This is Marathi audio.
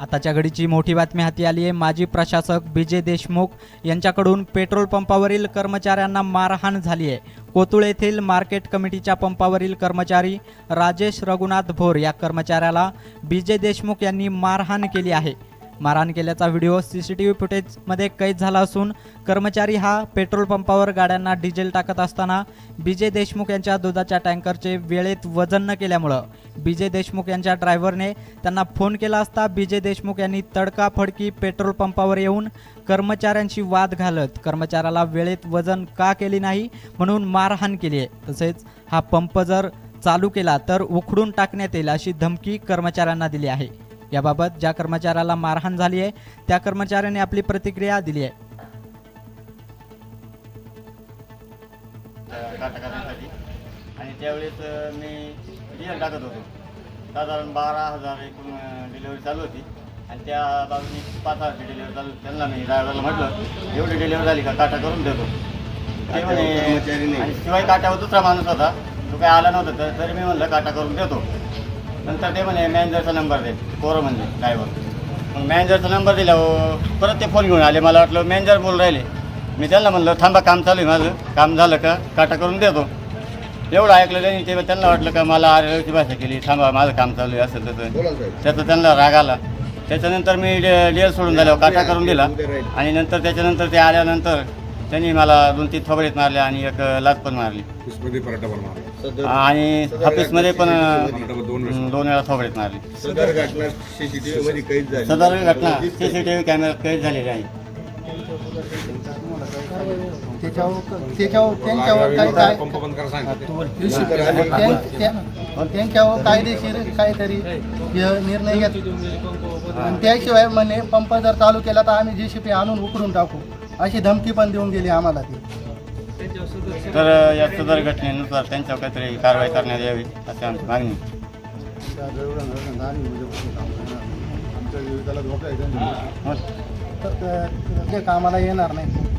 आताच्या घडीची मोठी बातमी हाती आली आहे. माजी प्रशासक विजय देशमुख यांच्याकडून पेट्रोल पंपावरील कर्मचाऱ्यांना मारहाण झाली आहे. कोतुळ येथील मार्केट कमिटीच्या पंपावरील कर्मचारी राजेश रघुनाथ भोर या कर्मचाऱ्याला विजय देशमुख यांनी मारहाण केली आहे. मारहाण केल्याचा video C C T V फुटेजमध्ये कैद झाला असून कर्मचारी हा पेट्रोल पंपावर गाड्यांना डिझेल टाकत असताना विजय देशमुख यांच्या दुधाच्या टँकरचे वेळेत वजन न केल्यामुळं विजय देशमुख यांच्या ड्रायव्हरने त्यांना फोन केला असता विजय देशमुख यांनी तडकाफडकी पेट्रोल पंपावर येऊन कर्मचाऱ्यांशी वाद घालत कर्मचाऱ्याला वेळेत वजन का केली नाही म्हणून मारहाण केली आहे. तसेच हा पंप जर चालू केला तर उखडून टाकण्यात येईल अशी धमकी कर्मचाऱ्यांना दिली आहे. याबाबत ज्या कर्मचाऱ्याला मारहाण झाली आहे त्या कर्मचाऱ्याने आपली प्रतिक्रिया दिली आहे. आणि त्यावेळेस मी रिअल टाकत होतो. साधारण बारा हजार एकूण डिलिव्हरी चालू होती. आणि त्या बाजूने पाच हजारची डिलिव्हरी चालू होती. त्यांना मी ड्रायव्हरला म्हटलं एवढी डिलिव्हरी झाली का? काटा करून देतो. ते म्हणे आणि शिवाय काट्यावर दुसरा माणूस होता. तो काही आला नव्हता तर तरी मी म्हणलं काटा करून देतो. नंतर ते म्हणे मॅनेजरचा नंबर दे. पोरं म्हणजे ड्रायव्हर मग मॅनेजरचा नंबर दिल्यावर परत ते फोन घेऊन आले. मला वाटलं मॅनेजर बोल राहिले. मी त्यांना म्हणलं थांबा काम चालू आहे माझं. काम झालं का? काटा करून देतो. एवढं ऐकलं त्यांनी ते त्यांना वाटलं का मला आरेची भाषा केली थांबा माझं काम चालू आहे असं तसं. त्याचा त्यांना राग आला. त्याच्यानंतर मी डिएल सोडून झाल्यावर काटा करून दिला. आणि नंतर त्याच्यानंतर ते आल्यानंतर त्यांनी मला दोन तीन थोबडीत मारल्या आणि एक लात पण मारली. आणि ऑफिसमध्ये पण दोन वेळा थोबडीत मारली. सदर घटना सीसीटीव्ही सदर घटना कॅमेऱ्यात कैद झालेली आहे. त्याच्यावर त्याच्यावर त्यांच्यावर काय काय पंप बंद करा सांगितलं. त्यां- त्या- त्यांच्यावर कायदेशीर काहीतरी हे निर्णय घेत आणि त्याशिवाय म्हणे पंप जर चालू केला तर आम्ही जेसीपी आणून उकरून टाकू. अशी धमकी पण देऊन गेली आम्हाला ती. तर या सदर घटनेनुसार त्यांच्यावर काहीतरी कारवाई करण्यात यावी अशी आमची मागणी आमच्या तर ते कामाला येणार नाही